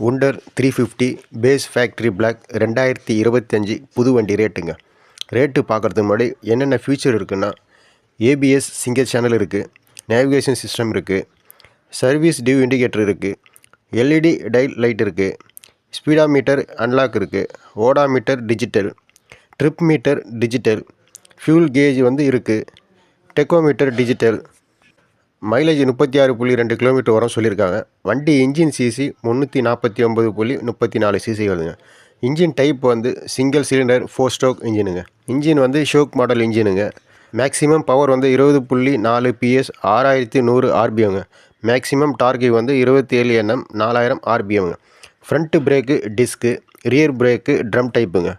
Hunter three fifty base factory black ரெண்டாயிரத்தி இருபத்தஞ்சி புது வண்டி ரேட்டுங்க ரேட்டு பார்க்குறதுக்கு முன்னாடி என்னென்ன ஃபியூச்சர் இருக்குன்னா ஏபிஎஸ் சிங்கர் சேனல் இருக்குது நேவிகேஷன் சிஸ்டம் இருக்குது சர்வீஸ் டியூ இண்டிகேட்டர் இருக்குது எல்இடி டைல் லைட் இருக்குது ஸ்பீடா மீட்டர் அன்லாக் இருக்குது odometer digital trip meter digital fuel gauge வந்து இருக்குது டெக்கோமீட்டர் டிஜிட்டல் மைலேஜ் முப்பத்தி ஆறு புள்ளி ரெண்டு கிலோமீட்டர் வரும் சொல்லியிருக்காங்க. வண்டி இன்ஜின் சிசி முந்நூற்றி நாற்பத்தி ஒம்பது புள்ளி முப்பத்தி நாலு சிசி வருதுங்க. இன்ஜின் டைப் வந்து சிங்கிள் சிலிண்டர் ஃபோர் ஸ்ட்ரோக் இன்ஜினுங்க. இன்ஜின் வந்து ஷோக் மாடல் இன்ஜினுங்க. மேக்ஸிமம் பவர் வந்து இருபது புள்ளி நாலு பிஎஸ் ஆறாயிரத்தி நூறு ஆர்பிஎம்ங்க மேக்ஸிமம் டார்கெட் வந்து இருபத்தி ஏழு என்எம் நாலாயிரம் ஆர்பிஎம்ங்க front brake disc rear brake drum டைப்புங்க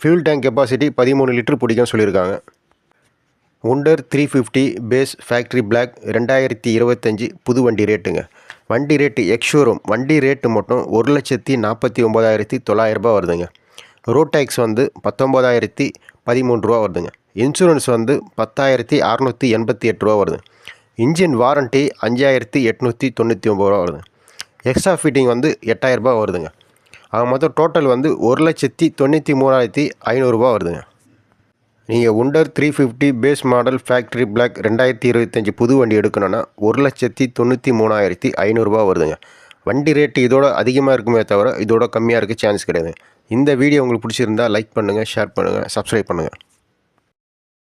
fuel tank capacity பதிமூணு லிட்டர் பிடிக்கும்னு சொல்லியிருக்காங்க. Hunter three fifty base factory black ரெண்டாயிரத்தி இருபத்தஞ்சி புது வண்டி ரேட்டுங்க வண்டி ரேட்டு எக்ஷோரூம் வண்டி ரேட்டு மட்டும் ஒரு லட்சத்தி நாற்பத்தி ஒம்பதாயிரத்தி தொள்ளாயிரரூபா வருதுங்க. ரோட் டேக்ஸ் வந்து பத்தொம்போதாயிரத்தி பதிமூணு ரூபா வருதுங்க. இன்சூரன்ஸ் வந்து பத்தாயிரத்தி அறநூற்றி எண்பத்தி எட்டு ரூபா வருது. இன்ஜின் வாரண்ட்டி அஞ்சாயிரத்தி எட்நூற்றி தொண்ணூற்றி ஒம்பது ரூபா வருது. எக்ஸ்ட்ரா ஃபிட்டிங் வந்து எட்டாயிரரூபா வருதுங்க. ஆக மொத்தம் டோட்டல் வந்து ஒரு லட்சத்தி தொண்ணூற்றி மூணாயிரத்தி ஐநூறுரூபா வருதுங்க. நீங்கள் Hunter three fifty base model factory black ரெண்டாயிரத்தி இருபத்தஞ்சி புது வண்டி எடுக்கணுன்னா ஒரு லட்சத்தி தொண்ணூற்றி மூணாயிரத்தி ஐநூறுரூவா வருதுங்க. வண்டி ரேட்டு இதோட அதிகமாக இருக்குமே தவிர இதோட கம்மியாக இருக்க சான்ஸ் கிடையாது. இந்த வீடியோ உங்களுக்கு பிடிச்சிருந்தா லைக் பண்ணுங்கள் ஷேர் பண்ணுங்கள் சப்ஸ்கிரைப் பண்ணுங்கள்